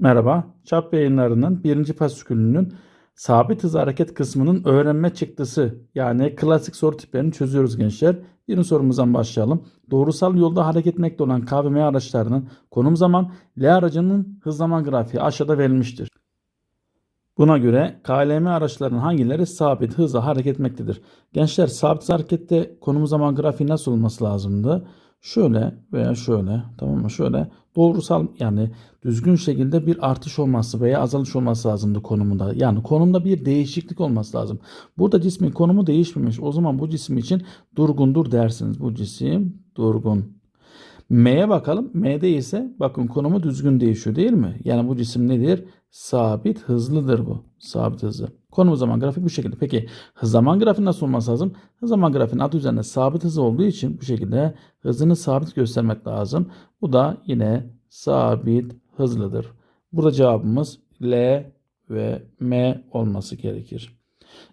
Merhaba, Çap yayınlarının birinci fasikülünün sabit hız hareket kısmının öğrenme çıktısı yani klasik soru tiplerini çözüyoruz gençler. Birinci sorumuzdan başlayalım. Doğrusal yolda hareket etmekte olan K araçlarının konum zaman L aracının hız zaman grafiği aşağıda verilmiştir. Buna göre KLM araçlarının hangileri sabit hızla hareket etmektedir? Gençler sabit harekette konum zaman grafiği nasıl olması lazımdı? Şöyle veya şöyle tamam mı? Şöyle doğrusal yani düzgün şekilde bir artış olması veya azalış olması lazımdı konumunda. Yani konumda bir değişiklik olması lazım. Burada cismin konumu değişmemiş. O zaman bu cisim için durgundur dersiniz. Bu cisim durgun. M'ye bakalım. M'de ise bakın konumu düzgün değişiyor değil mi? Yani bu cisim nedir? Sabit hızlıdır bu. Sabit hızlı. Konum zaman grafik bu şekilde. Peki hız zaman grafiği nasıl olması lazım? Hız zaman grafiğinin adı üzerinde sabit hız olduğu için bu şekilde hızını sabit göstermek lazım. Bu da yine sabit hızlıdır. Burada cevabımız L ve M olması gerekir.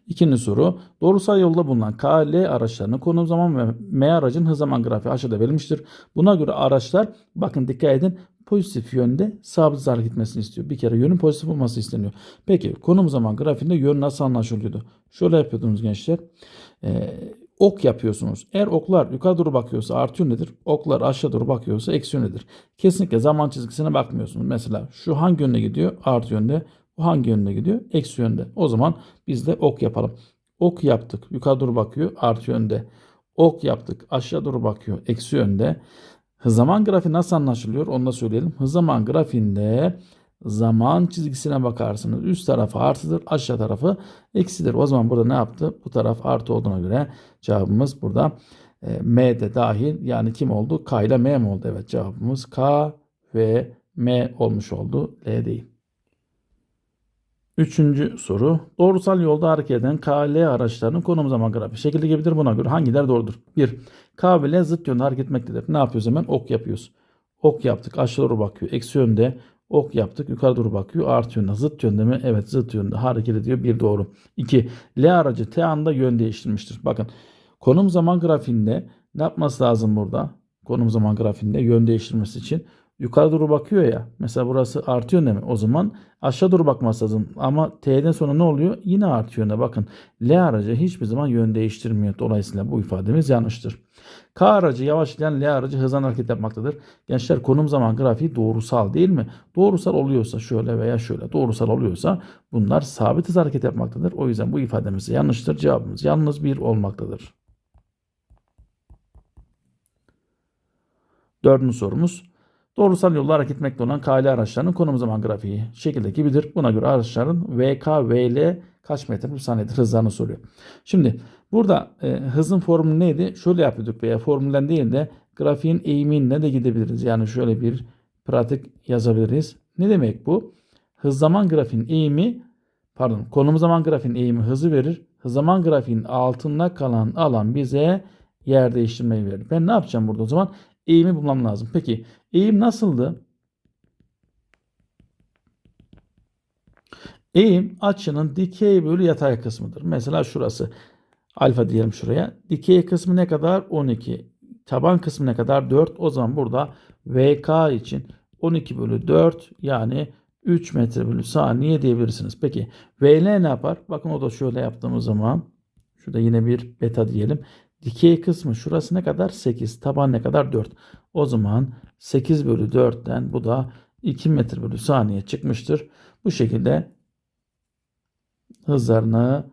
İkinci soru. Doğrusal yolda bulunan K, L araçlarının konum zaman ve M aracın hız zaman grafiği aşağıda verilmiştir. Buna göre araçlar bakın dikkat edin pozitif yönde sabit hareket etmesini istiyor. Bir kere yönün pozitif olması isteniyor. Peki konum zaman grafiğinde yön nasıl anlaşılıyordu? Şöyle yapıyordunuz gençler. Ee, ok yapıyorsunuz. Eğer oklar yukarı doğru bakıyorsa artı yöndedir. Oklar aşağı doğru bakıyorsa eksi yöndedir. Kesinlikle zaman çizgisine bakmıyorsunuz. Mesela şu hangi yönde gidiyor? Artı yönde. Bu hangi yönde gidiyor? Eksi yönde. O zaman biz de ok yapalım. Ok yaptık. Yukarı doğru bakıyor. Artı yönde. Ok yaptık. Aşağı doğru bakıyor. Eksi yönde. Hız zaman grafiği nasıl anlaşılıyor? Onu da söyleyelim. Hız zaman grafiğinde zaman çizgisine bakarsınız. Üst tarafı artıdır. Aşağı tarafı eksidir. O zaman burada ne yaptı? Bu taraf artı olduğuna göre cevabımız burada e, M de dahil. Yani kim oldu? K ile M mi oldu? Evet cevabımız K ve M olmuş oldu. L değil. Üçüncü soru. Doğrusal yolda hareket eden K, L araçlarının konum zaman grafiği şekilde gibidir. Buna göre hangileri doğrudur? 1. K ve zıt yönde hareket etmektedir. Ne yapıyoruz hemen? Ok yapıyoruz. Ok yaptık. Aşağı doğru bakıyor. Eksi yönde. Ok yaptık. Yukarı doğru bakıyor. Artı yönde. Zıt yönde mi? Evet zıt yönde hareket ediyor. Bir doğru. 2. L aracı T anda yön değiştirmiştir. Bakın konum zaman grafiğinde ne yapması lazım burada? Konum zaman grafiğinde yön değiştirmesi için yukarı doğru bakıyor ya. Mesela burası artı yönde mi? O zaman aşağı doğru bakması lazım. Ama T'den sonra ne oluyor? Yine artı yönde. Bakın L aracı hiçbir zaman yön değiştirmiyor. Dolayısıyla bu ifademiz yanlıştır. K aracı yavaşlayan L aracı hızlan hareket yapmaktadır. Gençler konum zaman grafiği doğrusal değil mi? Doğrusal oluyorsa şöyle veya şöyle doğrusal oluyorsa bunlar sabit hız hareket yapmaktadır. O yüzden bu ifademiz yanlıştır. Cevabımız yalnız bir olmaktadır. Dördüncü sorumuz. Doğrusal yolda hareket etmekte olan KL araçlarının konum zaman grafiği şekilde gibidir. Buna göre araçların VK, VL kaç metre per saniyedir hızlarını soruyor. Şimdi burada e, hızın formülü neydi? Şöyle yapıyorduk veya formülden değil de grafiğin eğiminle de gidebiliriz. Yani şöyle bir pratik yazabiliriz. Ne demek bu? Hız zaman grafiğin eğimi pardon konum zaman grafiğin eğimi hızı verir. Hız zaman grafiğin altında kalan alan bize yer değiştirmeyi verir. Ben ne yapacağım burada o zaman? Eğimi bulmam lazım. Peki eğim nasıldı? Eğim açının dikey bölü yatay kısmıdır. Mesela şurası alfa diyelim şuraya. Dikey kısmı ne kadar? 12. Taban kısmı ne kadar? 4. O zaman burada VK için 12 bölü 4 yani 3 metre bölü saniye diyebilirsiniz. Peki VL ne yapar? Bakın o da şöyle yaptığımız zaman şurada yine bir beta diyelim. Dikey kısmı şurası ne kadar? 8. Taban ne kadar? 4. O zaman 8 bölü 4'ten bu da 2 metre bölü saniye çıkmıştır. Bu şekilde hızlarını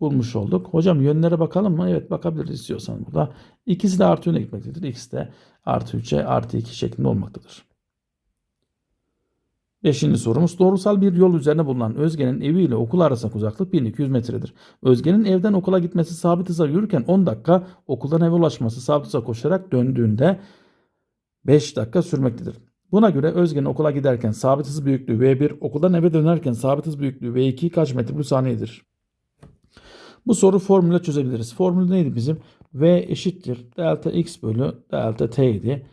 bulmuş olduk. Hocam yönlere bakalım mı? Evet bakabiliriz istiyorsan burada. İkisi de artı yöne gitmektedir. İkisi de artı 3'e artı 2 şeklinde olmaktadır. Beşinci sorumuz. Doğrusal bir yol üzerine bulunan Özge'nin evi ile okul arasındaki uzaklık 1200 metredir. Özge'nin evden okula gitmesi sabit hıza yürürken 10 dakika okuldan eve ulaşması sabit hıza koşarak döndüğünde 5 dakika sürmektedir. Buna göre Özge'nin okula giderken sabit hız büyüklüğü V1, okuldan eve dönerken sabit hız büyüklüğü V2 kaç metre bölü saniyedir? Bu soru formülle çözebiliriz. Formül neydi bizim? V eşittir delta x bölü delta t idi.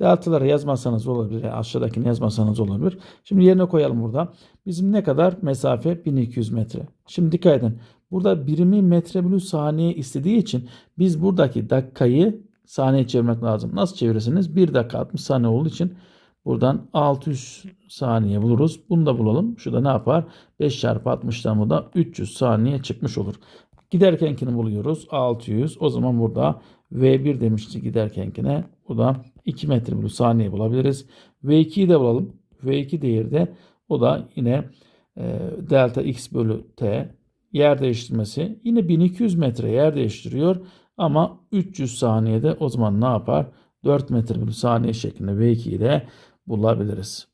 Deltaları yazmazsanız olabilir. Aşağıdakini yazmazsanız olabilir. Şimdi yerine koyalım burada. Bizim ne kadar mesafe? 1200 metre. Şimdi dikkat edin. Burada birimi metre bölü saniye istediği için biz buradaki dakikayı saniye çevirmek lazım. Nasıl çevirirsiniz? 1 dakika 60 saniye olduğu için Buradan 600 saniye buluruz. Bunu da bulalım. Şurada ne yapar? 5 çarpı 60'tan bu da 300 saniye çıkmış olur. Giderkenkini buluyoruz. 600. O zaman burada V1 demişti giderkenkine. Bu da 2 metre bölü saniye bulabiliriz. V2'yi de bulalım. V2 değeri de o da yine e, delta x bölü t yer değiştirmesi. Yine 1200 metre yer değiştiriyor. Ama 300 saniyede o zaman ne yapar? 4 metre bölü saniye şeklinde V2'yi de bulabiliriz.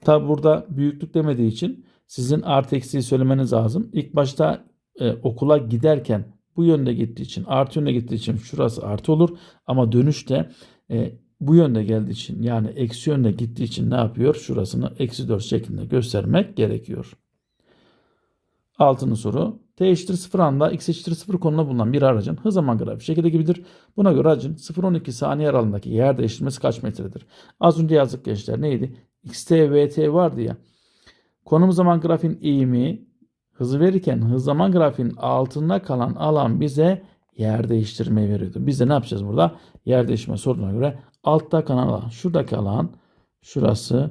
Tabi burada büyüklük demediği için sizin artı eksiği söylemeniz lazım. İlk başta e, okula giderken bu yönde gittiği için artı yönde gittiği için şurası artı olur. Ama dönüşte e, bu yönde geldiği için yani eksi yönde gittiği için ne yapıyor? Şurasını eksi 4 şeklinde göstermek gerekiyor. Altıncı soru. T eşittir 0 anda x eşittir 0 konumunda bulunan bir aracın hız zaman grafiği şekilde gibidir. Buna göre aracın 0-12 saniye aralığındaki yer değiştirmesi kaç metredir? Az önce yazdık gençler neydi? xt, vt vardı ya. Konum zaman grafiğin eğimi hızı verirken hız zaman grafiğin altında kalan alan bize yer değiştirmeyi veriyordu. Biz de ne yapacağız burada? Yer değiştirme sorduğuna göre altta kalan alan, şuradaki alan, şurası,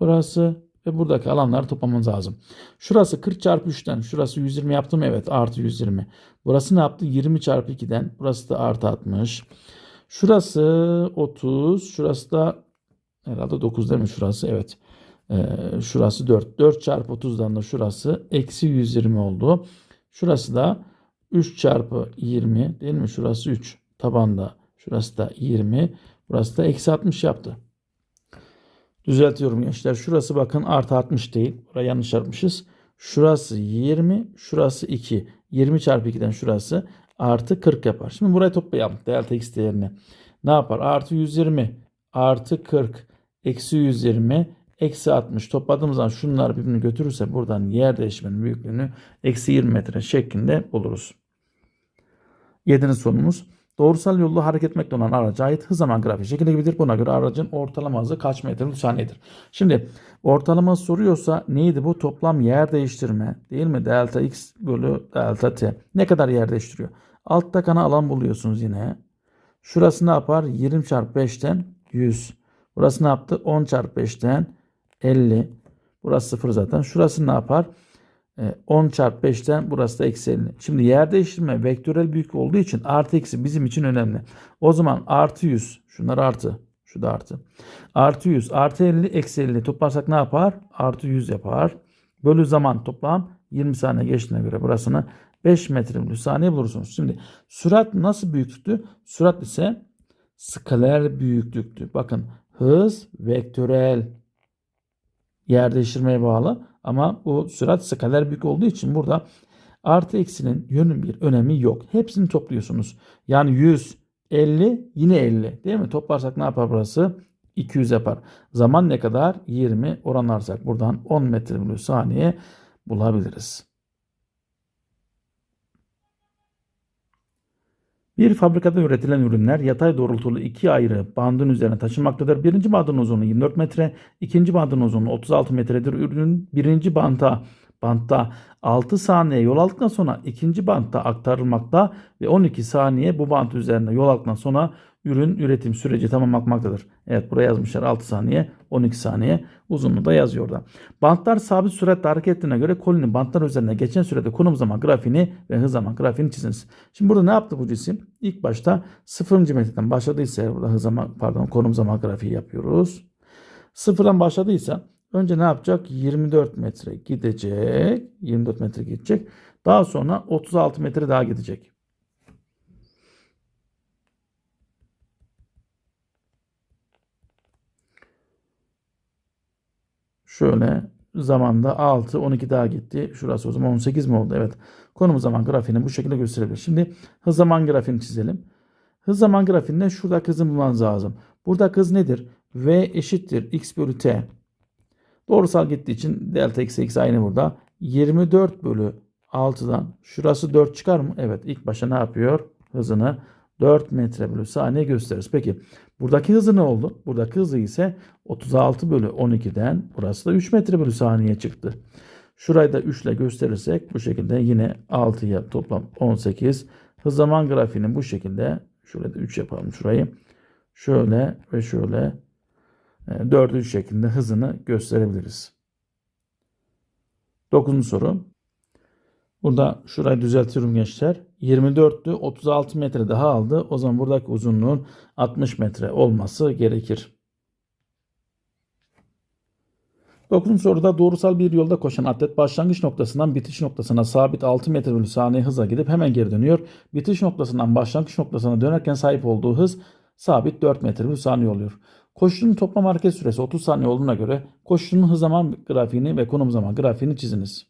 burası ve buradaki alanları toplamamız lazım. Şurası 40 çarpı 3'ten, şurası 120 yaptım evet artı 120. Burası ne yaptı? 20 çarpı 2'den, burası da artı 60. Şurası 30, şurası da herhalde 9 değil mi şurası? Evet. Ee, şurası 4. 4 çarpı 30'dan da şurası eksi 120 oldu. Şurası da 3 çarpı 20 değil mi? Şurası 3 tabanda. Şurası da 20. Burası da eksi 60 yaptı. Düzeltiyorum gençler. Şurası bakın artı 60 değil. Buraya yanlış yapmışız. Şurası 20. Şurası 2. 20 çarpı 2'den şurası artı 40 yapar. Şimdi burayı toplayalım. Delta x değerini. Ne yapar? Artı 120 artı 40 eksi 120 eksi 60 topladığımız zaman şunlar birbirini götürürse buradan yer değişmenin büyüklüğünü eksi 20 metre şeklinde buluruz. Yedinci sorumuz. Doğrusal yolda hareket etmekte olan araca ait hız zaman grafiği şekilde gibidir. Buna göre aracın ortalama hızı kaç metre bölü saniyedir? Şimdi ortalama soruyorsa neydi bu? Toplam yer değiştirme değil mi? Delta x bölü delta t. Ne kadar yer değiştiriyor? Altta kana alan buluyorsunuz yine. Şurası ne yapar? 20 çarpı 5'ten 100. Burası ne yaptı? 10 çarpı 5'ten 50. Burası 0 zaten. Şurası ne yapar? 10 çarpı 5'ten burası da eksi 50. Şimdi yer değiştirme vektörel büyük olduğu için artı eksi bizim için önemli. O zaman artı 100. Şunlar artı. Şu da artı. Artı 100 artı 50 eksi 50 toplarsak ne yapar? Artı 100 yapar. Bölü zaman toplam 20 saniye geçtiğine göre burasını 5 metre bölü saniye bulursunuz. Şimdi sürat nasıl büyüklüktü? Sürat ise skaler büyüklüktü. Bakın hız vektörel yer değiştirmeye bağlı. Ama bu sürat skaler büyük olduğu için burada artı eksinin yönün bir önemi yok. Hepsini topluyorsunuz. Yani 100, 50 yine 50 değil mi? Toplarsak ne yapar burası? 200 yapar. Zaman ne kadar? 20 oranlarsak buradan 10 metre bölü saniye bulabiliriz. Bir fabrikada üretilen ürünler yatay doğrultulu iki ayrı bandın üzerine taşınmaktadır. Birinci bandın uzunluğu 24 metre, ikinci bandın uzunluğu 36 metredir. Ürünün birinci banta bantta 6 saniye yol aldıktan sonra ikinci bantta aktarılmakta ve 12 saniye bu bant üzerine yol aldıktan sonra ürün üretim süreci tamamlanmaktadır. Evet buraya yazmışlar 6 saniye 12 saniye uzunluğu da yazıyor orada. Bantlar sabit süratle hareket ettiğine göre kolinin bantlar üzerine geçen sürede konum zaman grafiğini ve hız zaman grafiğini çiziniz. Şimdi burada ne yaptı bu cisim? İlk başta 0. metreden başladıysa burada hız zaman pardon konum zaman grafiği yapıyoruz. Sıfırdan başladıysa önce ne yapacak? 24 metre gidecek. 24 metre gidecek. Daha sonra 36 metre daha gidecek. Şöyle zamanda 6, 12 daha gitti. Şurası o zaman 18 mi oldu? Evet. Konum zaman grafiğini bu şekilde gösterebilir. Şimdi hız zaman grafiğini çizelim. Hız zaman grafiğinde şurada hızını bulmanız lazım. Burada hız nedir? V eşittir x bölü t. Doğrusal gittiği için delta x x aynı burada. 24 bölü 6'dan şurası 4 çıkar mı? Evet ilk başta ne yapıyor? Hızını 4 metre bölü saniye gösteririz. Peki buradaki hızı ne oldu? Buradaki hızı ise 36 bölü 12'den burası da 3 metre bölü saniye çıktı. Şurayı da 3 ile gösterirsek bu şekilde yine 6'ya toplam 18. Hız zaman grafiğinin bu şekilde şöyle de 3 yapalım şurayı. Şöyle ve şöyle e, 4'ü 3 şeklinde hızını gösterebiliriz. 9. soru. Burada şurayı düzeltiyorum gençler. 24'tü 36 metre daha aldı. O zaman buradaki uzunluğun 60 metre olması gerekir. 9. soruda doğrusal bir yolda koşan atlet başlangıç noktasından bitiş noktasına sabit 6 metre bölü saniye hızla gidip hemen geri dönüyor. Bitiş noktasından başlangıç noktasına dönerken sahip olduğu hız sabit 4 metre bölü saniye oluyor. Koşucunun toplam hareket süresi 30 saniye olduğuna göre koşucunun hız zaman grafiğini ve konum zaman grafiğini çiziniz.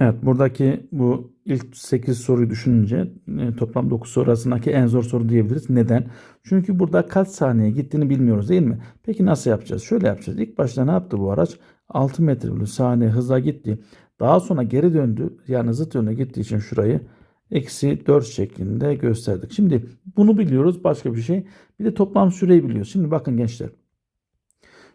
Evet buradaki bu ilk 8 soruyu düşününce e, toplam 9 soru arasındaki en zor soru diyebiliriz. Neden? Çünkü burada kaç saniye gittiğini bilmiyoruz değil mi? Peki nasıl yapacağız? Şöyle yapacağız. İlk başta ne yaptı bu araç? 6 metre bölü saniye hızla gitti. Daha sonra geri döndü. Yani zıt yöne gittiği için şurayı eksi 4 şeklinde gösterdik. Şimdi bunu biliyoruz. Başka bir şey. Bir de toplam süreyi biliyoruz. Şimdi bakın gençler.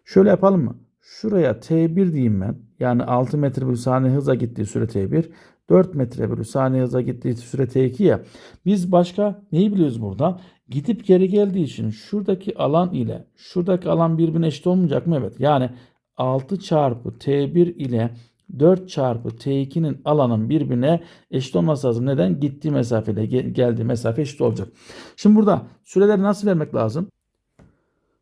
Şöyle yapalım mı? Şuraya T1 diyeyim ben. Yani 6 metre bölü saniye hıza gittiği süre T1. 4 metre bölü saniye hıza gittiği süre T2 ya. Biz başka neyi biliyoruz burada? Gidip geri geldiği için şuradaki alan ile şuradaki alan birbirine eşit olmayacak mı? Evet. Yani 6 çarpı T1 ile 4 çarpı T2'nin alanın birbirine eşit olması lazım. Neden? Gittiği mesafeyle gel- geldiği mesafe eşit olacak. Şimdi burada süreleri nasıl vermek lazım?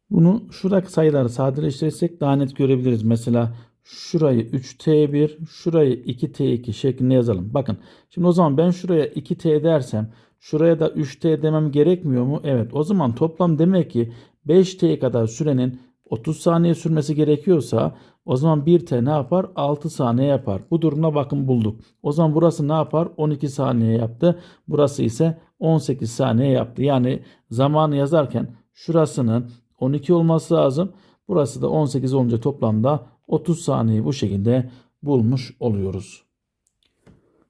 Bunu şuradaki sayıları sadeleştirirsek daha net görebiliriz. Mesela şurayı 3T1, şurayı 2T2 şeklinde yazalım. Bakın şimdi o zaman ben şuraya 2T dersem şuraya da 3T demem gerekmiyor mu? Evet o zaman toplam demek ki 5T kadar sürenin 30 saniye sürmesi gerekiyorsa o zaman 1T ne yapar? 6 saniye yapar. Bu durumda bakın bulduk. O zaman burası ne yapar? 12 saniye yaptı. Burası ise 18 saniye yaptı. Yani zamanı yazarken şurasının 12 olması lazım. Burası da 18 olunca toplamda 30 saniyeyi bu şekilde bulmuş oluyoruz.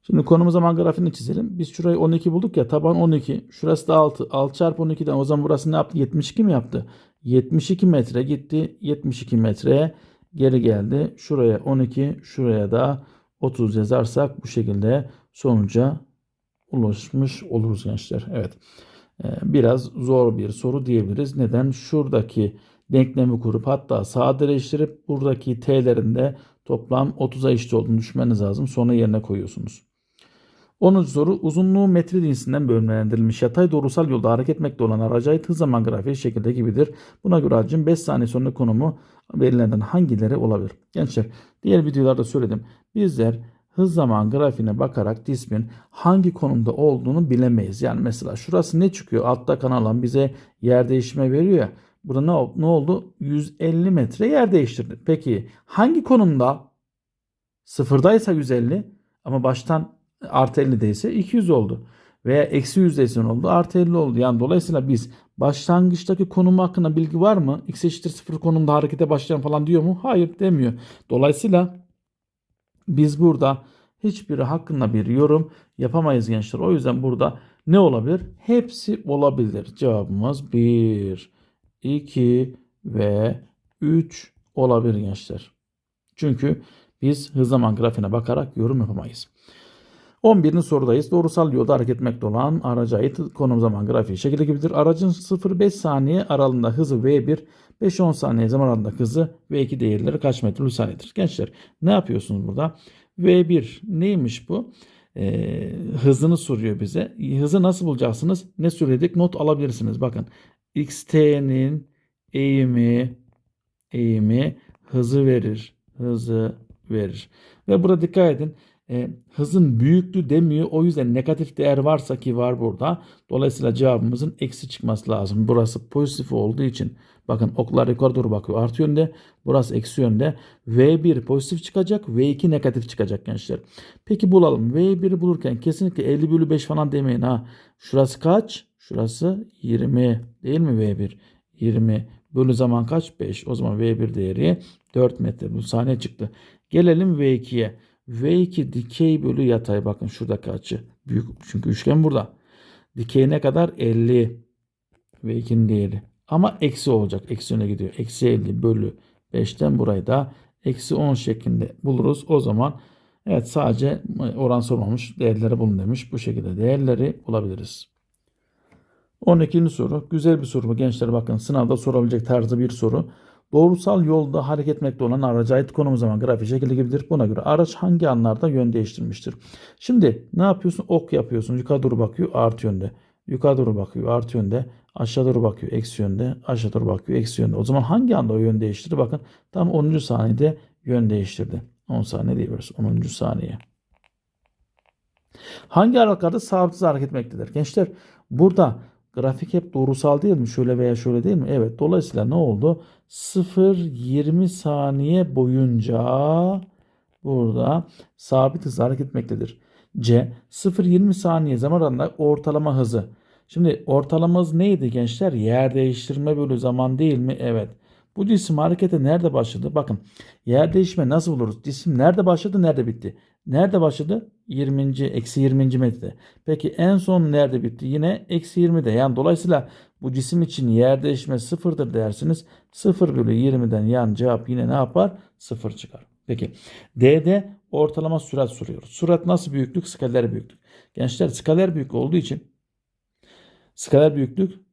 Şimdi konumuz zaman grafiğini çizelim. Biz şurayı 12 bulduk ya taban 12. Şurası da 6. 6 çarpı 12'den o zaman burası ne yaptı? 72 mi yaptı? 72 metre gitti. 72 metreye geri geldi. Şuraya 12 şuraya da 30 yazarsak bu şekilde sonuca ulaşmış oluruz gençler. Evet. Ee, biraz zor bir soru diyebiliriz. Neden? Şuradaki denklemi kurup hatta sadeleştirip buradaki t'lerin de toplam 30'a eşit olduğunu düşünmeniz lazım. Sonra yerine koyuyorsunuz. 10. soru uzunluğu metre cinsinden bölümlendirilmiş yatay doğrusal yolda hareket etmekte olan araca ait hız zaman grafiği şekilde gibidir. Buna göre aracın 5 saniye sonra konumu verilenden hangileri olabilir? Gençler diğer videolarda söyledim. Bizler hız zaman grafiğine bakarak cismin hangi konumda olduğunu bilemeyiz. Yani mesela şurası ne çıkıyor? Altta kanalan bize yer değişme veriyor ya. Burada ne, ne oldu? 150 metre yer değiştirdi. Peki hangi konumda? Sıfırdaysa 150 ama baştan artı 50 değilse 200 oldu. Veya eksi 100 değilse ne oldu? Artı 50 oldu. Yani dolayısıyla biz başlangıçtaki konum hakkında bilgi var mı? X eşittir 0 konumda harekete başlayan falan diyor mu? Hayır demiyor. Dolayısıyla biz burada hiçbiri hakkında bir yorum yapamayız gençler. O yüzden burada ne olabilir? Hepsi olabilir. Cevabımız 1, 2 ve 3 olabilir gençler. Çünkü biz hız zaman grafiğine bakarak yorum yapamayız. 11. sorudayız. Doğrusal yolda hareket etmekte olan araca ait konum zaman grafiği şekilde gibidir. Aracın 0-5 saniye aralığında hızı V1, 5-10 saniye zaman aralığında hızı V2 değerleri kaç metre saniyedir? Gençler ne yapıyorsunuz burada? V1 neymiş bu? Ee, hızını soruyor bize. Hızı nasıl bulacaksınız? Ne söyledik? Not alabilirsiniz. Bakın xt'nin eğimi eğimi hızı verir. Hızı verir. Ve burada dikkat edin. E, hızın büyüklüğü demiyor. O yüzden negatif değer varsa ki var burada. Dolayısıyla cevabımızın eksi çıkması lazım. Burası pozitif olduğu için bakın oklar yukarı doğru bakıyor. Artı yönde. Burası eksi yönde. V1 pozitif çıkacak. V2 negatif çıkacak gençler. Peki bulalım. V1'i bulurken kesinlikle 50 bölü 5 falan demeyin ha. Şurası kaç? Şurası 20 değil mi V1? 20 bölü zaman kaç? 5. O zaman V1 değeri 4 metre bölü saniye çıktı. Gelelim V2'ye. V2 dikey bölü yatay. Bakın şuradaki açı. Büyük çünkü üçgen burada. Dikey ne kadar? 50. V2'nin değeri. Ama eksi olacak. Eksi öne gidiyor. Eksi 50 bölü 5'ten burayı da eksi 10 şeklinde buluruz. O zaman evet sadece oran sormamış. Değerleri bulun demiş. Bu şekilde değerleri bulabiliriz. 12. soru. Güzel bir soru bu gençler bakın sınavda sorabilecek tarzı bir soru. Doğrusal yolda hareket etmekte olan araca ait konum zaman grafiği şekilde gibidir. Buna göre araç hangi anlarda yön değiştirmiştir? Şimdi ne yapıyorsun? Ok yapıyorsun. Yukarı doğru bakıyor artı yönde. Yukarı doğru bakıyor artı yönde. Aşağı doğru bakıyor eksi yönde. Aşağı doğru bakıyor eksi yönde. O zaman hangi anda o yön değiştirdi? Bakın tam 10. saniyede yön değiştirdi. 10 saniye diyoruz. 10. saniye. Hangi aralıklarda sabit hızla hareket etmektedir? Gençler burada grafik hep doğrusal değil mi? Şöyle veya şöyle değil mi? Evet. Dolayısıyla ne oldu? 0-20 saniye boyunca burada sabit hızla hareket etmektedir. C 0-20 saniye zaman aralığında ortalama hızı. Şimdi ortalama hız neydi gençler? Yer değiştirme bölü zaman değil mi? Evet. Bu cisim harekete nerede başladı? Bakın yer değişme nasıl buluruz? Cisim nerede başladı, nerede bitti? Nerede başladı? 20. eksi 20. metrede. Peki en son nerede bitti? Yine eksi 20'de. Yani dolayısıyla bu cisim için yer değişme sıfırdır dersiniz. 0 bölü 20'den yan cevap yine ne yapar? 0 çıkar. Peki D'de ortalama sürat soruyoruz. Sürat nasıl büyüklük? Skaler büyüklük. Gençler skaler büyük olduğu için skaler büyüklük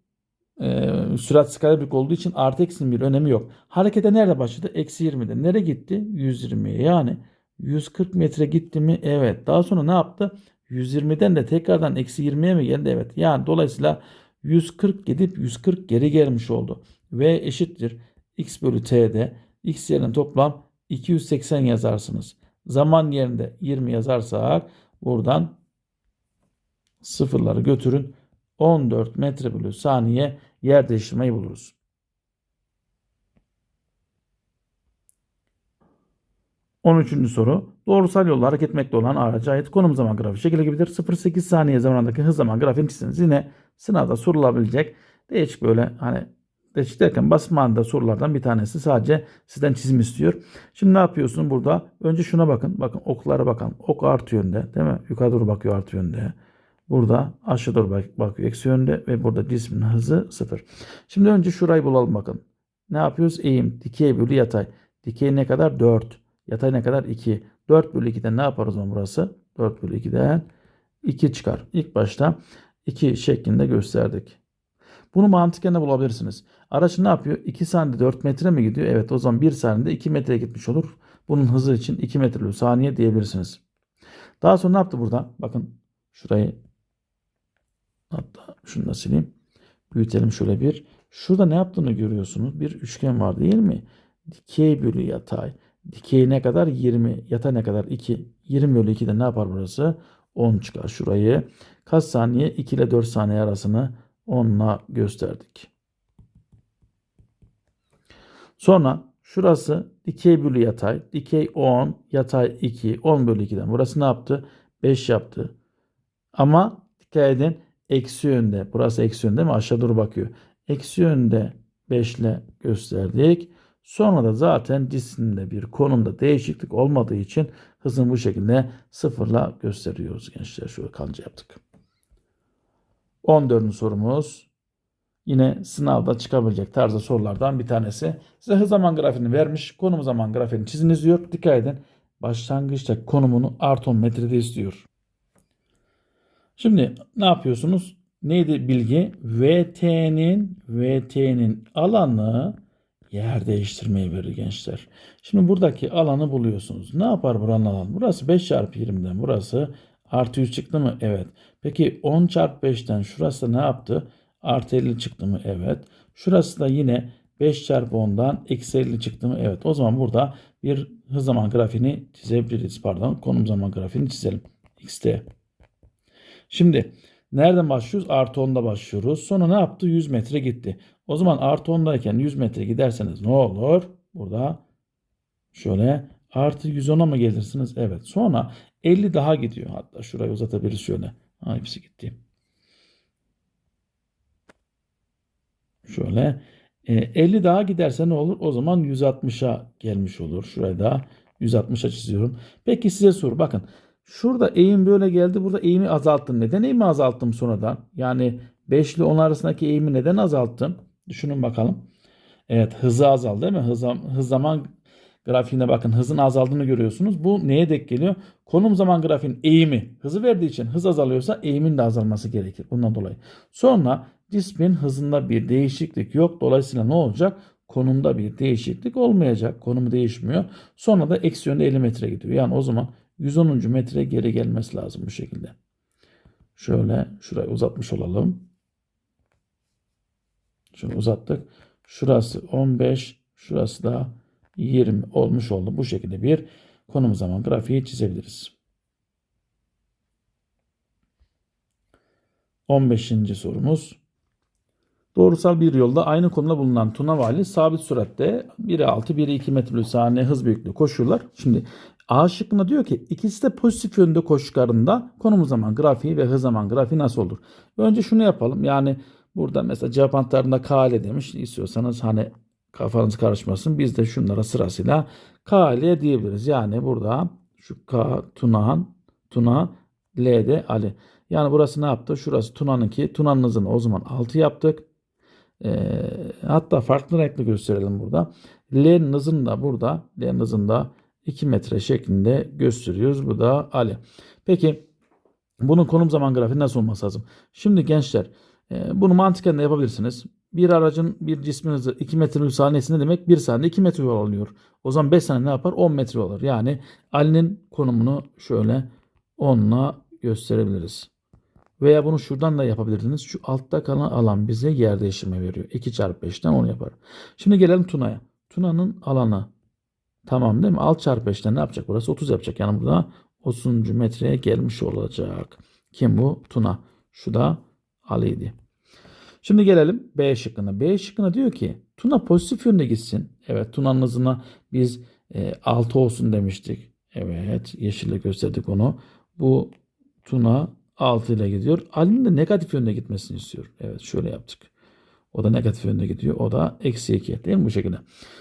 e, sürat skaler büyük olduğu için artı eksinin bir önemi yok. Harekete nerede başladı? Eksi 20'de. Nereye gitti? 120'ye. Yani 140 metre gitti mi? Evet. Daha sonra ne yaptı? 120'den de tekrardan eksi 20'ye mi geldi? Evet. Yani dolayısıyla 140 gidip 140 geri gelmiş oldu. V eşittir x bölü t'de x yerine toplam 280 yazarsınız. Zaman yerinde 20 yazarsak buradan sıfırları götürün. 14 metre bölü saniye yer değiştirmeyi buluruz. On üçüncü soru. Doğrusal yolla hareket etmekte olan araca ait konum zaman grafiği şekilde gibidir. 0-8 saniye zamanındaki hız zaman grafiğini çiziniz. Yine sınavda sorulabilecek değişik böyle hani değişik derken basit manada sorulardan bir tanesi sadece sizden çizim istiyor. Şimdi ne yapıyorsun burada? Önce şuna bakın. Bakın oklara bakın. Ok artı yönde değil mi? Yukarı doğru bakıyor artı yönde. Burada aşağı doğru bak- bakıyor eksi yönde ve burada cismin hızı sıfır. Şimdi önce şurayı bulalım bakın. Ne yapıyoruz? Eğim dikey bölü yatay. Dikey ne kadar? 4. Yatay ne kadar? 2. 4 bölü 2'den ne yapar o zaman burası? 4 bölü 2'den 2 çıkar. İlk başta 2 şeklinde gösterdik. Bunu mantıken de bulabilirsiniz. Araç ne yapıyor? 2 saniyede 4 metre mi gidiyor? Evet o zaman 1 saniyede 2 metre gitmiş olur. Bunun hızı için 2 metre saniye diyebilirsiniz. Daha sonra ne yaptı burada? Bakın şurayı hatta şunu da sileyim. Büyütelim şöyle bir. Şurada ne yaptığını görüyorsunuz. Bir üçgen var değil mi? Dikey bölü yatay. Dikey ne kadar? 20. Yatay ne kadar? 2. 20 bölü 2'de ne yapar burası? 10 çıkar şurayı. Kaç saniye? 2 ile 4 saniye arasını 10'la gösterdik. Sonra şurası dikey bölü yatay. Dikey 10, yatay 2. 10 bölü 2'den. Burası ne yaptı? 5 yaptı. Ama dikkat edin eksi yönde. Burası eksi yönde mi? Aşağı doğru bakıyor. Eksi yönde 5 ile gösterdik. Sonra da zaten cisimde bir konumda değişiklik olmadığı için hızını bu şekilde sıfırla gösteriyoruz gençler. Şöyle kanca yaptık. 14. sorumuz yine sınavda çıkabilecek tarzda sorulardan bir tanesi. Size hız zaman grafiğini vermiş. Konum zaman grafiğini çiziniz diyor. Dikkat edin. Başlangıçta konumunu artı 10 metrede istiyor. Şimdi ne yapıyorsunuz? Neydi bilgi? VT'nin VT'nin alanı yer değiştirmeyi verir gençler. Şimdi buradaki alanı buluyorsunuz. Ne yapar buranın alanı? Burası 5 çarpı 20'den burası artı 100 çıktı mı? Evet. Peki 10 çarpı 5'ten şurası ne yaptı? Artı 50 çıktı mı? Evet. Şurası da yine 5 çarpı 10'dan eksi 50 çıktı mı? Evet. O zaman burada bir hız zaman grafiğini çizebiliriz. Pardon. Konum zaman grafiğini çizelim. XT. Şimdi nereden başlıyoruz? Artı 10'da başlıyoruz. Sonra ne yaptı? 100 metre gitti. O zaman artı 10'dayken 100 metre giderseniz ne olur? Burada şöyle artı 110'a mı gelirsiniz? Evet. Sonra 50 daha gidiyor. Hatta şurayı uzatabiliriz şöyle. Ha, hepsi gitti. Şöyle. E, 50 daha giderse ne olur? O zaman 160'a gelmiş olur. Şurayı da 160'a çiziyorum. Peki size soru. Bakın Şurada eğim böyle geldi. Burada eğimi azalttım. Neden eğimi azalttım sonradan? Yani 5 ile 10 arasındaki eğimi neden azalttım? Düşünün bakalım. Evet hızı azaldı değil mi? Hız, hız zaman grafiğine bakın hızın azaldığını görüyorsunuz. Bu neye denk geliyor? Konum zaman grafiğin eğimi hızı verdiği için hız azalıyorsa eğimin de azalması gerekir. Bundan dolayı. Sonra cismin hızında bir değişiklik yok. Dolayısıyla ne olacak? konumda bir değişiklik olmayacak. Konumu değişmiyor. Sonra da eksi yönde 50 metre gidiyor. Yani o zaman 110. metre geri gelmesi lazım bu şekilde. Şöyle şurayı uzatmış olalım. Şunu uzattık. Şurası 15, şurası da 20 olmuş oldu. Bu şekilde bir konum zaman grafiği çizebiliriz. 15. sorumuz. Doğrusal bir yolda aynı konumda bulunan Tuna Vali sabit süratte 1'e 6, 1'e 2 metre saniye hız büyüklüğü koşuyorlar. Şimdi A şıkkında diyor ki ikisi de pozitif yönde koştuklarında konum zaman grafiği ve hız zaman grafiği nasıl olur? Önce şunu yapalım. Yani burada mesela cevap antlarında KL demiş. İstiyorsanız hani kafanız karışmasın. Biz de şunlara sırasıyla KL diyebiliriz. Yani burada şu K Tuna'nın Tuna L'de Ali. Yani burası ne yaptı? Şurası Tuna'nınki. Tuna'nın hızını o zaman 6 yaptık. E, hatta farklı renkli gösterelim burada. L'nin hızını da burada L'nin hızını da 2 metre şeklinde gösteriyoruz. Bu da Ali. Peki bunun konum zaman grafiği nasıl olması lazım? Şimdi gençler e, bunu mantıken de yapabilirsiniz. Bir aracın bir cismin hızı 2 metre bölü saniyesi ne demek? 1 saniyede 2 metre yol alıyor. O zaman 5 saniye ne yapar? 10 metre alır. Yani Ali'nin konumunu şöyle 10'la gösterebiliriz. Veya bunu şuradan da yapabilirsiniz. Şu altta kalan alan bize yer değiştirme veriyor. 2 çarpı 5'ten onu yapar. Şimdi gelelim Tuna'ya. Tuna'nın alanı tamam değil mi? Alt çarpı 5'ten ne yapacak? Burası 30 yapacak. Yani burada 30. metreye gelmiş olacak. Kim bu? Tuna. Şu da Ali'ydi. Şimdi gelelim B şıkkına. B şıkkına diyor ki Tuna pozitif yönde gitsin. Evet Tuna'nın hızına biz e, 6 olsun demiştik. Evet yeşille gösterdik onu. Bu Tuna 6 ile gidiyor. Ali'nin de negatif yönde gitmesini istiyor. Evet şöyle yaptık. O da negatif yönde gidiyor. O da eksi 2 değil mi bu şekilde?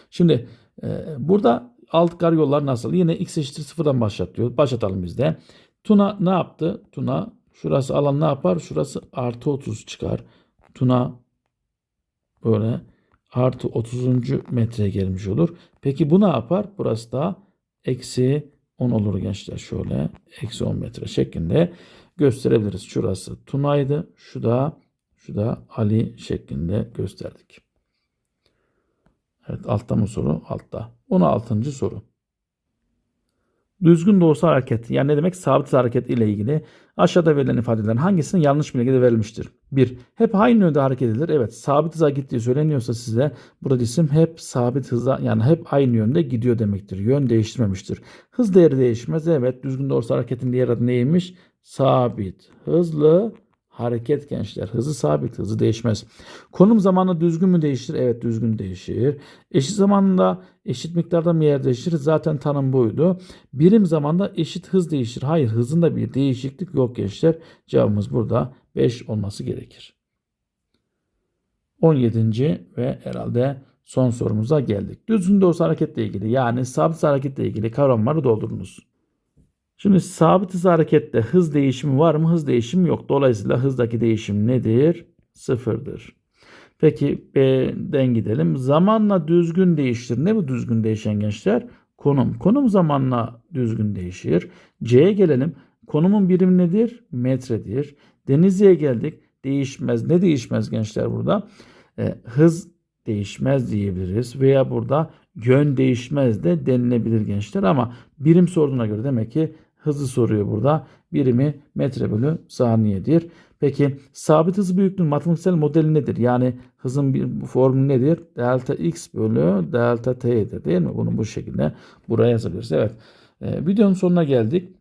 Şimdi e, burada alt kar yollar nasıl? Yine x eşittir sıfırdan başlatıyor. Başlatalım biz de. Tuna ne yaptı? Tuna şurası alan ne yapar? Şurası artı 30 çıkar. Tuna böyle artı 30. metreye gelmiş olur. Peki bu ne yapar? Burası da eksi 10 olur gençler. Şöyle eksi 10 metre şeklinde gösterebiliriz. Şurası Tuna'ydı. Şu da şu da Ali şeklinde gösterdik. Evet altta mı soru? Altta. 16. soru. Düzgün doğrusal hareket yani ne demek sabit hareket ile ilgili aşağıda verilen ifadelerin hangisinin yanlış bilgide verilmiştir? 1. Hep aynı yönde hareket edilir. Evet sabit hıza gittiği söyleniyorsa size burada isim hep sabit hıza yani hep aynı yönde gidiyor demektir. Yön değiştirmemiştir. Hız değeri değişmez. Evet düzgün doğrusal hareketin diğer adı neymiş? Sabit hızlı hareket gençler. Hızı sabit, hızı değişmez. Konum zamanla düzgün mü değişir? Evet düzgün değişir. Eşit zamanda eşit miktarda mı yer değişir? Zaten tanım buydu. Birim zamanda eşit hız değişir. Hayır hızında bir değişiklik yok gençler. Cevabımız burada 5 olması gerekir. 17. ve herhalde son sorumuza geldik. Düzgün doğrusal hareketle ilgili yani sabit hareketle ilgili kavramları doldurunuz. Şimdi sabit hız harekette hız değişimi var mı? Hız değişimi yok. Dolayısıyla hızdaki değişim nedir? Sıfırdır. Peki B'den gidelim. Zamanla düzgün değiştir. Ne bu düzgün değişen gençler? Konum. Konum zamanla düzgün değişir. C'ye gelelim. Konumun birimi nedir? Metredir. Denizli'ye geldik. Değişmez. Ne değişmez gençler burada? E, hız değişmez diyebiliriz. Veya burada yön değişmez de denilebilir gençler. Ama birim sorduğuna göre demek ki hızı soruyor burada. Birimi metre bölü saniyedir. Peki sabit hız büyüklüğünün matematiksel modeli nedir? Yani hızın bir formülü nedir? Delta x bölü delta t'dir değil mi? Bunu bu şekilde buraya yazabiliriz. Evet. Ee, videonun sonuna geldik.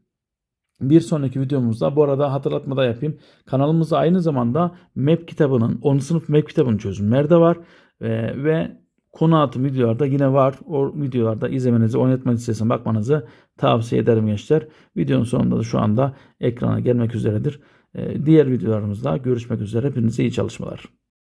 Bir sonraki videomuzda bu arada hatırlatmada yapayım. Kanalımızda aynı zamanda MEP kitabının 10. sınıf MEP kitabının çözümleri de var. Ee, ve konu altı videolarda yine var. O videolarda izlemenizi, oynatma listesine bakmanızı tavsiye ederim gençler. Videonun sonunda da şu anda ekrana gelmek üzeredir. Ee, diğer videolarımızda görüşmek üzere. Hepinize iyi çalışmalar.